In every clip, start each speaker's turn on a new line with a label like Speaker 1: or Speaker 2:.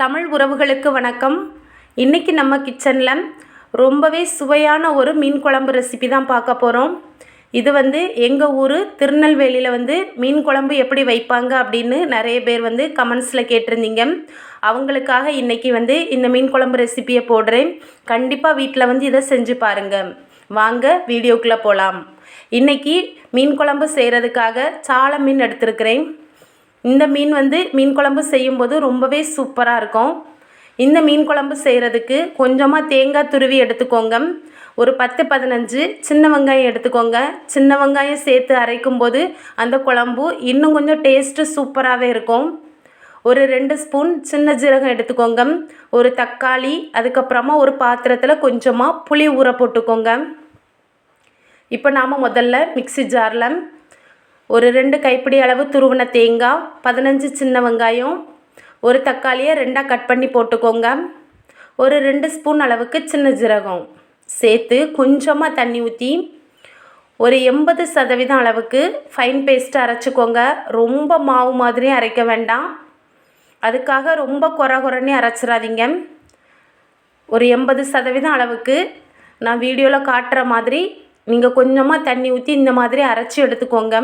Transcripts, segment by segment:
Speaker 1: தமிழ் உறவுகளுக்கு வணக்கம். இன்றைக்கி நம்ம கிச்சனில் ரொம்பவே சுவையான ஒரு மீன் குழம்பு ரெசிபி தான் பார்க்க போகிறோம் இது வந்து எங்கள் ஊர் திருநெல்வேலியில் வந்து மீன் குழம்பு எப்படி வைப்பாங்க அப்படின்னு நிறைய பேர் வந்து கமெண்ட்ஸில் கேட்டிருந்தீங்க. அவங்களுக்காக இன்றைக்கி வந்து இந்த மீன் குழம்பு ரெசிபியை போடுறேன். கண்டிப்பாக வீட்டில் வந்து இதை செஞ்சு பாருங்கள் வாங்க வீடியோக்குள்ளே போகலாம் இன்றைக்கி மீன் குழம்பு செய்கிறதுக்காக சால மீன் எடுத்திருக்கிறேன். இந்த மீன் வந்து மீன் குழம்பு செய்யும்போது ரொம்பவே சூப்பராக இருக்கும். இந்த மீன் குழம்பு செய்கிறதுக்கு கொஞ்சமாக தேங்காய் துருவி எடுத்துக்கோங்க. ஒரு பத்து பதினஞ்சு சின்ன வெங்காயம் எடுத்துக்கோங்க. சின்ன வெங்காயம் சேர்த்து அரைக்கும் போது அந்த குழம்பு இன்னும் கொஞ்சம் டேஸ்ட்டு சூப்பராகவே இருக்கும். ஒரு ரெண்டு ஸ்பூன் சின்ன ஜீரகம் எடுத்துக்கோங்க. ஒரு தக்காளி அதுக்கப்புறமா ஒரு பாத்திரத்தில் கொஞ்சமாக புளி ஊற போட்டுக்கோங்க. இப்போ நாம் முதல்ல மிக்ஸி ஜாரில் ஒரு ரெண்டு கைப்பிடி அளவு துருவின தேங்காய் பதினஞ்சு சின்ன வெங்காயம் ஒரு தக்காளியை ரெண்டாக கட் பண்ணி போட்டுக்கோங்க. ஒரு ரெண்டு ஸ்பூன் அளவுக்கு சின்ன ஜீரகம் சேர்த்து கொஞ்சமாக தண்ணி ஊற்றி ஒரு எண்பது சதவீதம் அளவுக்கு ஃபைன் பேஸ்ட்டு அரைச்சிக்கோங்க. ரொம்ப மாவு மாதிரியும் அரைக்க வேண்டாம். அதுக்காக ரொம்ப குறை குறைன்னு அரைச்சிடாதீங்க. ஒரு எண்பது சதவீதம் அளவுக்கு நான் வீடியோவில் காட்டுற மாதிரி நீங்கள் கொஞ்சமாக தண்ணி ஊற்றி இந்த மாதிரி அரைச்சி எடுத்துக்கோங்க.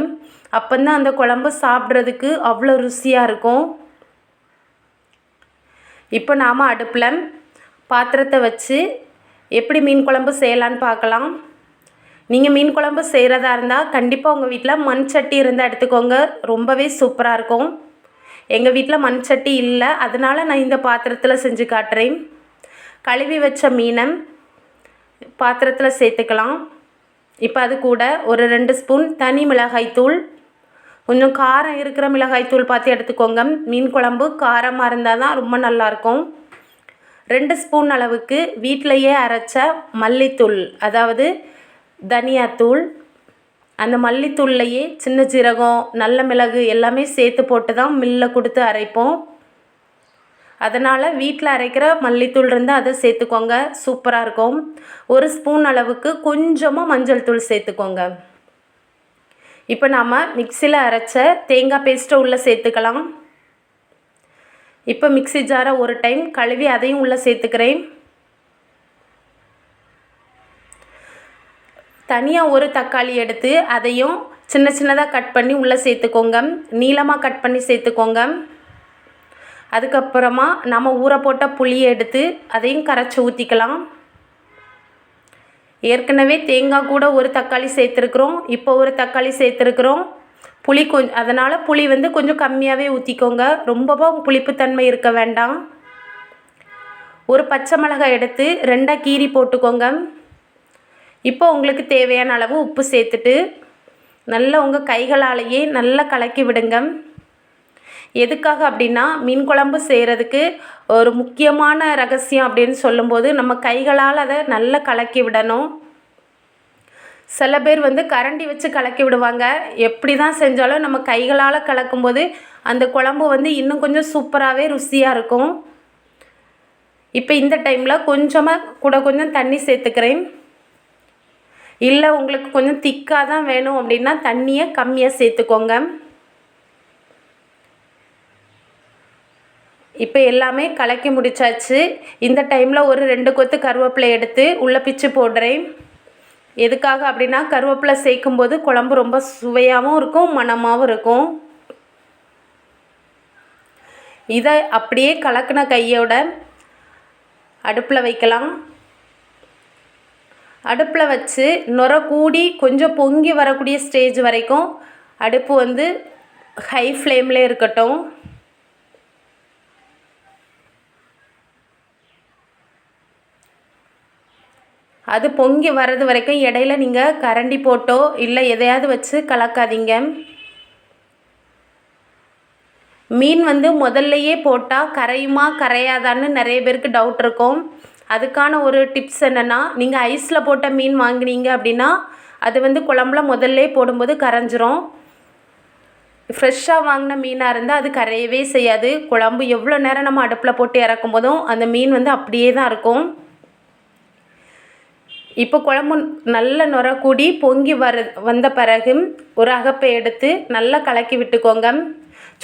Speaker 1: அப்போந்தான் அந்த குழம்பு சாப்பிட்றதுக்கு அவ்வளோ ருசியாக இருக்கும். இப்போ நாம் அடுப்பில் பாத்திரத்தை வச்சு எப்படி மீன் குழம்பு செய்யலான்னு பார்க்கலாம். நீங்கள் மீன் குழம்பு செய்கிறதா இருந்தால் கண்டிப்பாக உங்கள் வீட்டில் மண் சட்டி இருந்தால் எடுத்துக்கோங்க. ரொம்பவே சூப்பராக இருக்கும். எங்கள் வீட்டில் மண் சட்டி இல்லை. அதனால் நான் இந்த பாத்திரத்தில் செஞ்சு காட்டுறேன். கழுவி வச்ச மீனை பாத்திரத்தில் சேர்த்துக்கலாம். இப்போ அது கூட ஒரு ரெண்டு ஸ்பூன் தனி மிளகாய்த்தூள் கொஞ்சம் காரம் இருக்கிற மிளகாய்த்தூள் பார்த்து எடுத்துக்கோங்க. மீன் குழம்பு காரமாக இருந்தால் தான் ரொம்ப நல்லாயிருக்கும். ரெண்டு ஸ்பூன் அளவுக்கு வீட்டிலையே அரைச்ச மல்லித்தூள் அதாவது தனியாத்தூள். அந்த மல்லித்தூள்லையே சின்ன ஜீரகம் நல்ல மிளகு எல்லாமே சேர்த்து போட்டு தான் மில்லில் கொடுத்து அரைப்போம். அதனால் வீட்டில் அரைக்கிற மல்லித்தூள் இருந்தால் அதை சேர்த்துக்கோங்க. சூப்பராக இருக்கும். ஒரு ஸ்பூன் அளவுக்கு கொஞ்சமாக மஞ்சள் தூள் சேர்த்துக்கோங்க. இப்போ நாம் மிக்சியில் அரைச்ச தேங்காய் பேஸ்ட்டை உள்ளே சேர்த்துக்கலாம். இப்போ மிக்சி ஜாரை ஒரு டைம் கழுவி அதையும் உள்ளே சேர்த்துக்கிறேன். தனியாக ஒரு தக்காளி எடுத்து அதையும் சின்ன சின்னதாக கட் பண்ணி உள்ளே சேர்த்துக்கோங்க. நீளமாக கட் பண்ணி சேர்த்துக்கோங்க. அதுக்கப்புறமா நம்ம ஊற போட்ட புளியை எடுத்து அதையும் கரைச்சி ஊற்றிக்கலாம் ஏற்கனவே தேங்காய் கூட ஒரு தக்காளி சேர்த்துருக்குறோம். இப்போ ஒரு தக்காளி சேர்த்துருக்குறோம். புளி கொஞ்சம் அதனால் புளி வந்து கொஞ்சம் கம்மியாகவே ஊற்றிக்கோங்க ரொம்பவும் புளிப்புத்தன்மை இருக்க வேண்டாம். ஒரு பச்சை மிளகாய் எடுத்து ரெண்டாக கீரி போட்டுக்கோங்க. இப்போ உங்களுக்கு தேவையான அளவு உப்பு சேர்த்துட்டு நல்லா உங்கள் கைகளாலேயே நல்லா கலக்கி விடுங்க. எதுக்காக அப்படின்னா மீன் குழம்பு செய்கிறதுக்கு ஒரு முக்கியமான ரகசியம் அப்படின்னு சொல்லும்போது நம்ம கைகளால் அதை நல்லா கலக்கி விடணும். சில பேர் வந்து கரண்டி வச்சு கலக்கி விடுவாங்க. எப்படி தான் செஞ்சாலும் நம்ம கைகளால் கலக்கும்போது அந்த குழம்பு வந்து இன்னும் கொஞ்சம் சூப்பராகவே ருசியாக இருக்கும். இப்போ இந்த டைமில் கொஞ்சமாக கூட கொஞ்சம் தண்ணி சேர்த்துக்கிறேன். இல்லை உங்களுக்கு கொஞ்சம் திக்காக தான் வேணும் அப்படின்னா தண்ணியை கம்மியாக சேர்த்துக்கோங்க. இப்போ எல்லாமே கலக்கி முடிச்சாச்சு. இந்த டைமில் ஒரு ரெண்டு கொத்து கருவேப்பிலை எடுத்து உள்ளே பிச்சு போடுறேன். எதுக்காக அப்படின்னா கருவேப்பிலை சேர்க்கும்போது குழம்பு ரொம்ப சுவையாகவும் இருக்கும் மணமாகவும் இருக்கும். இதை அப்படியே கலக்கின கையோட அடுப்பில் வைக்கலாம். அடுப்பில் வச்சு நுர கூடி கொஞ்சம் பொங்கி வரக்கூடிய ஸ்டேஜ் வரைக்கும் அடுப்பு வந்து ஹை ஃப்ளேம்லேயே இருக்கட்டும். அது பொங்கி வர்றது வரைக்கும் இடையில நீங்கள் கரண்டி போட்டோ இல்லை எதையாவது வச்சு கலக்காதீங்க. மீன் வந்து முதல்லையே போட்டால் கரையுமா கரையாதான்னு நிறைய பேருக்கு டவுட் இருக்கும். அதுக்கான ஒரு டிப்ஸ் என்னென்னா நீங்கள் ஐஸில் போட்ட மீன் வாங்கினீங்க அப்படின்னா அது வந்து குழம்புல முதல்ல போடும்போது கரைஞ்சிரும். ஃப்ரெஷ்ஷாக வாங்கின மீனாக இருந்தால் அது கரையவே செய்யாது. குழம்பு எவ்வளோ நேரம் நம்ம அடுப்பில் போட்டு இறக்கும் போதும் அந்த மீன் வந்து அப்படியே தான் இருக்கும். இப்போ குழம்பு நல்ல நுர கூடி பொங்கி வர வந்த பிறகு ஒரு அகப்பை எடுத்து நல்லா கலக்கி விட்டுக்கோங்க.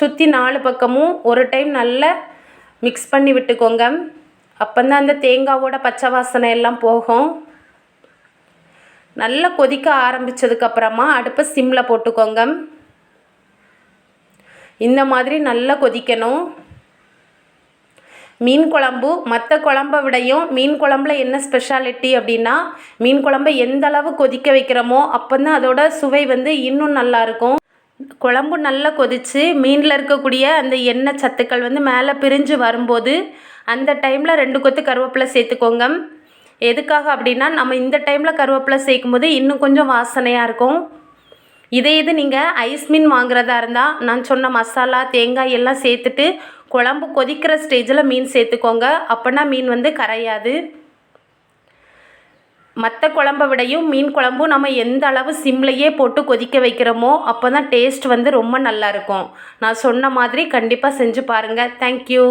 Speaker 1: சுற்றி நாலு பக்கமும் ஒரு டைம் நல்லா மிக்ஸ் பண்ணி விட்டுக்கோங்க. அப்போ தான் அந்த தேங்காவோட பச்சை வாசனை எல்லாம் போகும். நல்லா கொதிக்க ஆரம்பித்ததுக்கப்புறமா அடுப்பை சிம்மில் போட்டுக்கோங்க. இந்த மாதிரி நல்லா கொதிக்கணும். மீன் குழம்பு மற்ற குழம்ப விடையும் மீன் குழம்புல என்ன ஸ்பெஷாலிட்டி அப்படின்னா மீன் குழம்பை எந்த அளவு கொதிக்க வைக்கிறோமோ அப்போ தான் அதோட சுவை வந்து இன்னும் நல்லாயிருக்கும் குழம்பு நல்லா கொதித்து மீனில் இருக்கக்கூடிய அந்த எண்ணெய் சத்துக்கள் வந்து மேலே பிரிஞ்சு வரும்போது அந்த டைமில் ரெண்டு கொத்து கருவேப்பிலை சேர்த்துக்கோங்க. எதுக்காக அப்படின்னா நம்ம இந்த டைமில் கருவேப்பிலை சேர்க்கும்போது இன்னும் கொஞ்சம் வாசனையாக இருக்கும். இதே இது நீங்கள் ஐஸ் மீன் வாங்குறதா இருந்தால் நான் சொன்ன மசாலா தேங்காய் எல்லாம் சேர்த்துட்டு குழம்பு கொதிக்கிற ஸ்டேஜில் மீன் சேர்த்துக்கோங்க. அப்போனா மீன் வந்து கரையாது. மற்ற குழம்ப விடையும் மீன் குழம்பும் நம்ம எந்த அளவு சிம்லையே போட்டு கொதிக்க வைக்கிறோமோ அப்போ தான் டேஸ்ட் வந்து ரொம்ப நல்லாயிருக்கும் நான் சொன்ன மாதிரி கண்டிப்பாக செஞ்சு பாருங்கள் தேங்க்யூ